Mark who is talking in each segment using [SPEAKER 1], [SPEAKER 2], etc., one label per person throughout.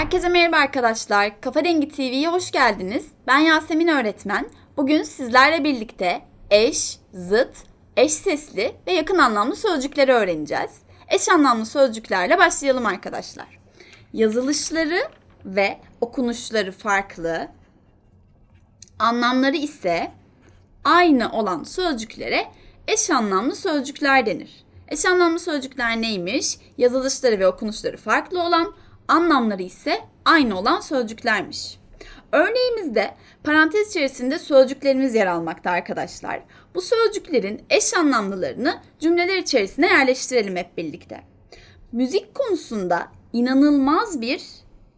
[SPEAKER 1] Herkese merhaba arkadaşlar. Kafa Dengi TV'ye hoş geldiniz. Ben Yasemin öğretmen. Bugün sizlerle birlikte eş, zıt, eş sesli ve yakın anlamlı sözcükleri öğreneceğiz. Eş anlamlı sözcüklerle başlayalım arkadaşlar. Yazılışları ve okunuşları farklı, anlamları ise aynı olan sözcüklere eş anlamlı sözcükler denir. Eş anlamlı sözcükler neymiş? Yazılışları ve okunuşları farklı olan, anlamları ise aynı olan sözcüklermiş. Örneğimizde parantez içerisinde sözcüklerimiz yer almakta arkadaşlar. Bu sözcüklerin eş anlamlılarını cümleler içerisine yerleştirelim hep birlikte. Müzik konusunda inanılmaz bir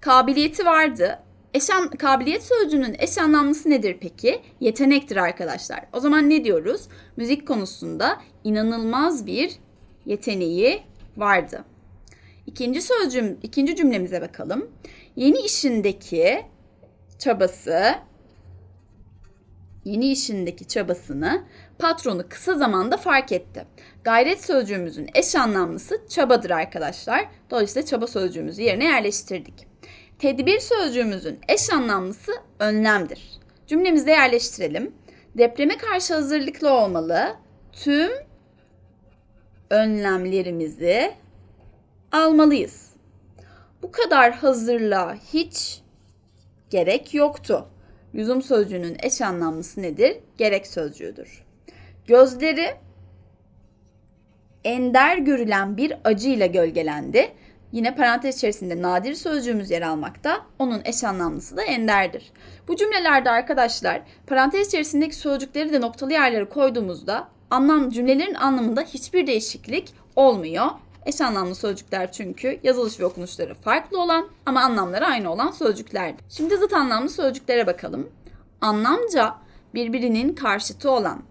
[SPEAKER 1] kabiliyeti vardı. Eş an, kabiliyet sözcüğünün eş anlamlısı nedir peki? Yetenektir arkadaşlar. O zaman ne diyoruz? Müzik konusunda inanılmaz bir yeteneği vardı. İkinci sözcüğüm, ikinci cümlemize bakalım. Yeni işindeki çabası, yeni işindeki çabasını patronu kısa zamanda fark etti. Gayret sözcüğümüzün eş anlamlısı çabadır arkadaşlar. Dolayısıyla çaba sözcüğümüzü yerine yerleştirdik. Tedbir sözcüğümüzün eş anlamlısı önlemdir. Cümlemizde yerleştirelim. Depreme karşı hazırlıklı olmalı. Tüm önlemlerimizi almalıyız. Bu kadar hazırlığa hiç gerek yoktu. Lüzum sözcüğünün eş anlamlısı nedir? Gerek sözcüğüdür. Gözleri ender görülen bir acıyla gölgelendi. Yine parantez içerisinde nadir sözcüğümüz yer almakta. Onun eş anlamlısı da enderdir. Bu cümlelerde arkadaşlar parantez içerisindeki sözcükleri de noktalı yerlere koyduğumuzda anlam cümlelerin anlamında hiçbir değişiklik olmuyor. Eş anlamlı sözcükler çünkü yazılış ve okunuşları farklı olan ama anlamları aynı olan sözcüklerdir. Şimdi zıt anlamlı sözcüklere bakalım. Anlamca birbirinin karşıtı olan,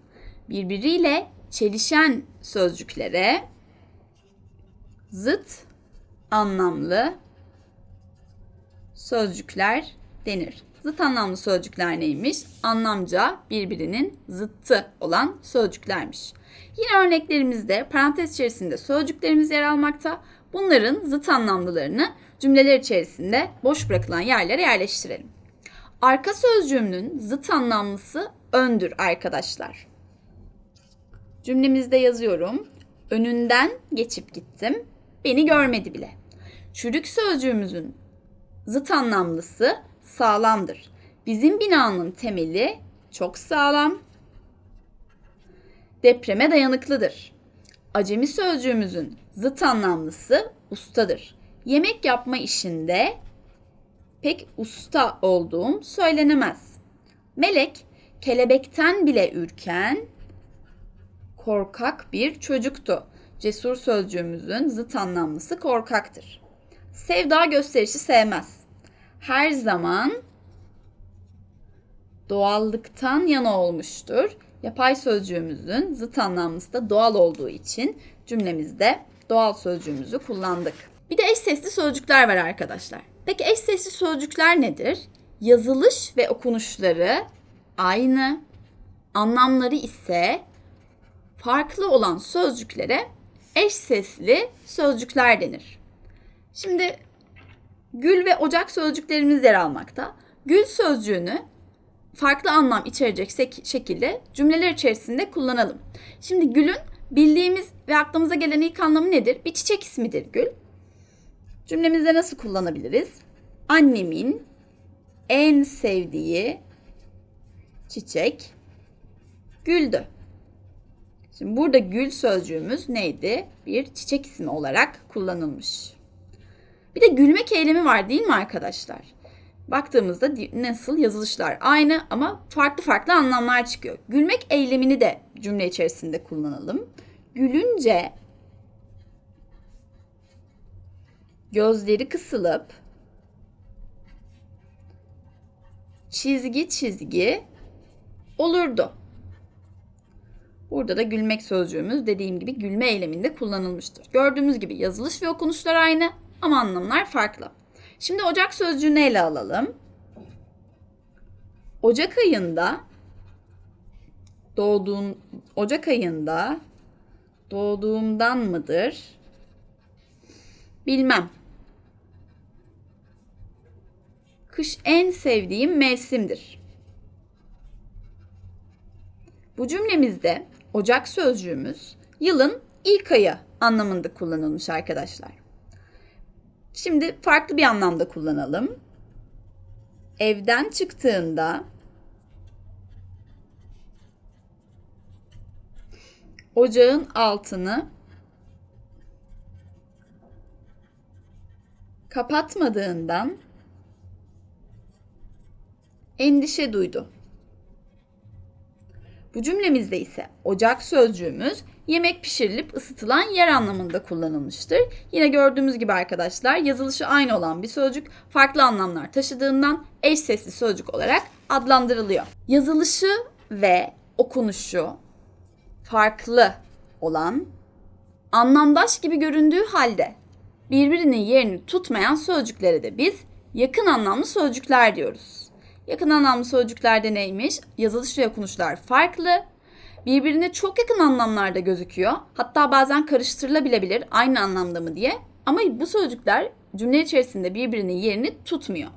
[SPEAKER 1] birbiriyle çelişen sözcüklere zıt anlamlı sözcükler denir. Zıt anlamlı sözcükler neymiş? Anlamca birbirinin zıttı olan sözcüklermiş. Yine örneklerimizde parantez içerisinde sözcüklerimiz yer almakta. Bunların zıt anlamlılarını cümleler içerisinde boş bırakılan yerlere yerleştirelim. Arka sözcüğümün zıt anlamlısı öndür arkadaşlar. Cümlemizde yazıyorum. Önünden geçip gittim. Beni görmedi bile. Çürük sözcüğümüzün zıt anlamlısı sağlamdır. Bizim binanın temeli çok sağlam. Depreme dayanıklıdır. Acemi sözcüğümüzün zıt anlamlısı ustadır. Yemek yapma işinde pek usta olduğum söylenemez. Melek kelebekten bile ürken korkak bir çocuktu. Cesur sözcüğümüzün zıt anlamlısı korkaktır. Sevda gösterişi sevmez. Her zaman doğallıktan yana olmuştur. Yapay sözcüğümüzün zıt anlamlısı da doğal olduğu için cümlemizde doğal sözcüğümüzü kullandık. Bir de eş sesli sözcükler var arkadaşlar. Peki eş sesli sözcükler nedir? Yazılış ve okunuşları aynı, anlamları ise farklı olan sözcüklere eş sesli sözcükler denir. Şimdi gül ve ocak sözcüklerimiz yer almakta. Gül sözcüğünü farklı anlam içerecek şekilde cümleler içerisinde kullanalım. Şimdi gülün bildiğimiz ve aklımıza gelen ilk anlamı nedir? Bir çiçek ismidir gül. Cümlemizde nasıl kullanabiliriz? Annemin en sevdiği çiçek güldü. Şimdi burada gül sözcüğümüz neydi? Bir çiçek ismi olarak kullanılmış. Bir de gülmek eylemi var değil mi arkadaşlar? Baktığımızda nasıl yazılışlar aynı ama farklı farklı anlamlar çıkıyor. Gülmek eylemini de cümle içerisinde kullanalım. Gülünce gözleri kısılıp çizgi çizgi olurdu. Burada da gülmek sözcüğümüz dediğim gibi gülme eyleminde kullanılmıştır. Gördüğümüz gibi yazılış ve okunuşlar aynı ama anlamlar farklı. Şimdi Ocak sözcüğünü ele alalım. Ocak ayında doğduğun Ocak ayında doğduğumdan mıdır? Bilmem. Kış en sevdiğim mevsimdir. Bu cümlemizde Ocak sözcüğümüz yılın ilk ayı anlamında kullanılmış arkadaşlar. Şimdi farklı bir anlamda kullanalım. Evden çıktığında ocağın altını kapatmadığından endişe duydu. Bu cümlemizde ise ocak sözcüğümüz yemek pişirilip ısıtılan yer anlamında kullanılmıştır. Yine gördüğümüz gibi arkadaşlar yazılışı aynı olan bir sözcük farklı anlamlar taşıdığından eş sesli sözcük olarak adlandırılıyor. Yazılışı ve okunuşu farklı olan anlamdaş gibi göründüğü halde birbirinin yerini tutmayan sözcüklere de biz yakın anlamlı sözcükler diyoruz. Yakın anlamlı sözcüklerde neymiş? Yazılış ve okunuşlar farklı. Birbirine çok yakın anlamlarda gözüküyor. Hatta bazen karıştırılabilebilir aynı anlamda mı diye. Ama bu sözcükler cümle içerisinde birbirinin yerini tutmuyor.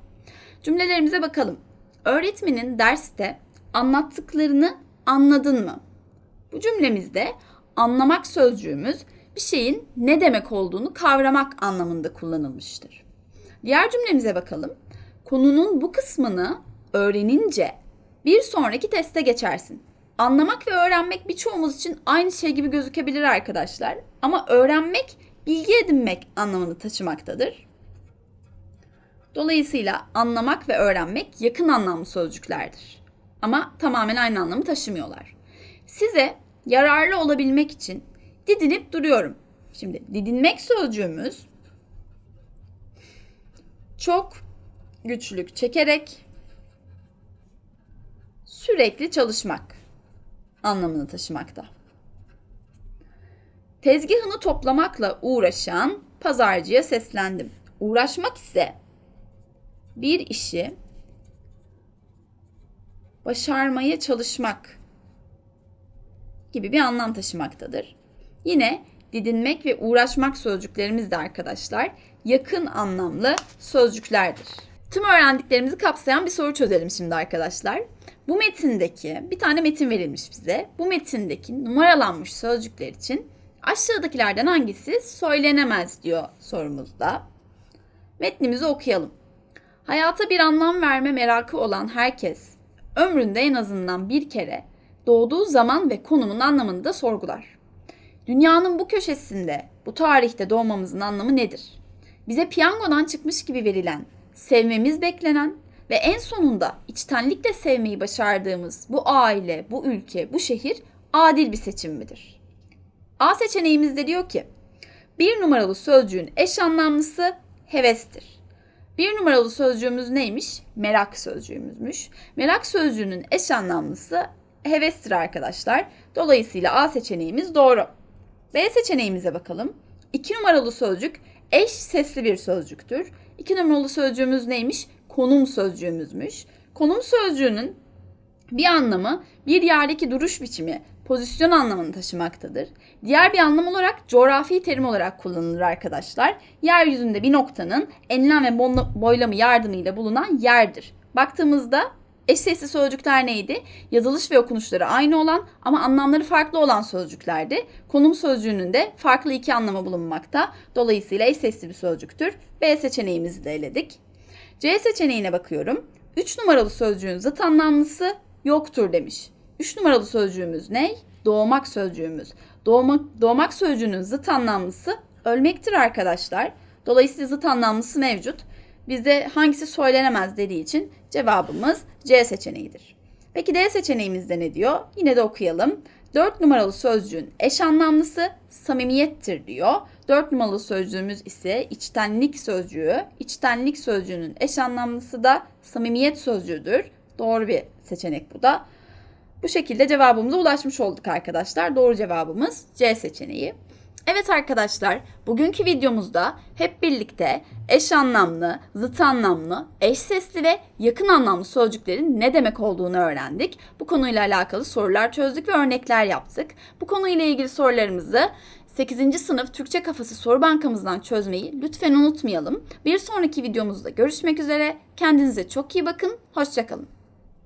[SPEAKER 1] Cümlelerimize bakalım. Öğretmenin derste anlattıklarını anladın mı? Bu cümlemizde anlamak sözcüğümüz bir şeyin ne demek olduğunu kavramak anlamında kullanılmıştır. Diğer cümlemize bakalım. Konunun bu kısmını öğrenince bir sonraki teste geçersin. Anlamak ve öğrenmek birçoğumuz için aynı şey gibi gözükebilir arkadaşlar. Ama öğrenmek bilgi edinmek anlamını taşımaktadır. Dolayısıyla anlamak ve öğrenmek yakın anlamlı sözcüklerdir. Ama tamamen aynı anlamı taşımıyorlar. Size yararlı olabilmek için didinip duruyorum. Şimdi didinmek sözcüğümüz çok güçlük çekerek sürekli çalışmak anlamını taşımakta. Tezgahını toplamakla uğraşan pazarcıya seslendim. Uğraşmak ise bir işi başarmaya çalışmak gibi bir anlam taşımaktadır. Yine didinmek ve uğraşmak sözcüklerimiz de arkadaşlar yakın anlamlı sözcüklerdir. Tüm öğrendiklerimizi kapsayan bir soru çözelim şimdi arkadaşlar. Bu metindeki bir tane metin verilmiş bize. Bu metindeki numaralanmış sözcükler için aşağıdakilerden hangisi söylenemez diyor sorumuzda. Metnimizi okuyalım. Hayata bir anlam verme merakı olan herkes ömründe en azından bir kere doğduğu zaman ve konumun anlamını da sorgular. Dünyanın bu köşesinde, bu tarihte doğmamızın anlamı nedir? Bize piyangodan çıkmış gibi verilen, sevmemiz beklenen ve en sonunda içtenlikle sevmeyi başardığımız bu aile, bu ülke, bu şehir adil bir seçim midir? A seçeneğimizde diyor ki, bir numaralı sözcüğün eş anlamlısı hevestir. Bir numaralı sözcüğümüz neymiş? Merak sözcüğümüzmüş. Merak sözcüğünün eş anlamlısı hevestir arkadaşlar. Dolayısıyla A seçeneğimiz doğru. B seçeneğimize bakalım. 2 numaralı sözcük eş sesli bir sözcüktür. 2 numaralı sözcüğümüz neymiş? Konum sözcüğümüzmüş. Konum sözcüğünün bir anlamı bir yerdeki duruş biçimi, pozisyon anlamını taşımaktadır. Diğer bir anlam olarak coğrafi terim olarak kullanılır arkadaşlar. Yeryüzünde bir noktanın enlem ve boylamı yardımıyla bulunan yerdir. Baktığımızda Eş sesli sözcükler neydi? Yazılış ve okunuşları aynı olan ama anlamları farklı olan sözcüklerdi. Konum sözcüğünün de farklı iki anlamı bulunmakta. Dolayısıyla eş sesli bir sözcüktür. B seçeneğimizi de eledik. C seçeneğine bakıyorum. 3 numaralı sözcüğün zıt anlamlısı yoktur demiş. 3 numaralı sözcüğümüz ne? Doğmak sözcüğümüz. Doğmak, doğmak sözcüğünün zıt anlamlısı ölmektir arkadaşlar. Dolayısıyla zıt anlamlısı mevcut. Bize hangisi söylenemez dediği için cevabımız C seçeneğidir. Peki D seçeneğimizde ne diyor? Yine de okuyalım. 4 numaralı sözcüğün eş anlamlısı samimiyettir diyor. 4 numaralı sözcüğümüz ise içtenlik sözcüğü. İçtenlik sözcüğünün eş anlamlısı da samimiyet sözcüğüdür. Doğru bir seçenek bu da. Bu şekilde cevabımıza ulaşmış olduk arkadaşlar. Doğru cevabımız C seçeneği. Evet arkadaşlar, bugünkü videomuzda hep birlikte eş anlamlı, zıt anlamlı, eş sesli ve yakın anlamlı sözcüklerin ne demek olduğunu öğrendik. Bu konuyla alakalı sorular çözdük ve örnekler yaptık. Bu konuyla ilgili sorularımızı 8. sınıf Türkçe Kafası soru bankamızdan çözmeyi lütfen unutmayalım. Bir sonraki videomuzda görüşmek üzere. Kendinize çok iyi bakın. Hoşçakalın.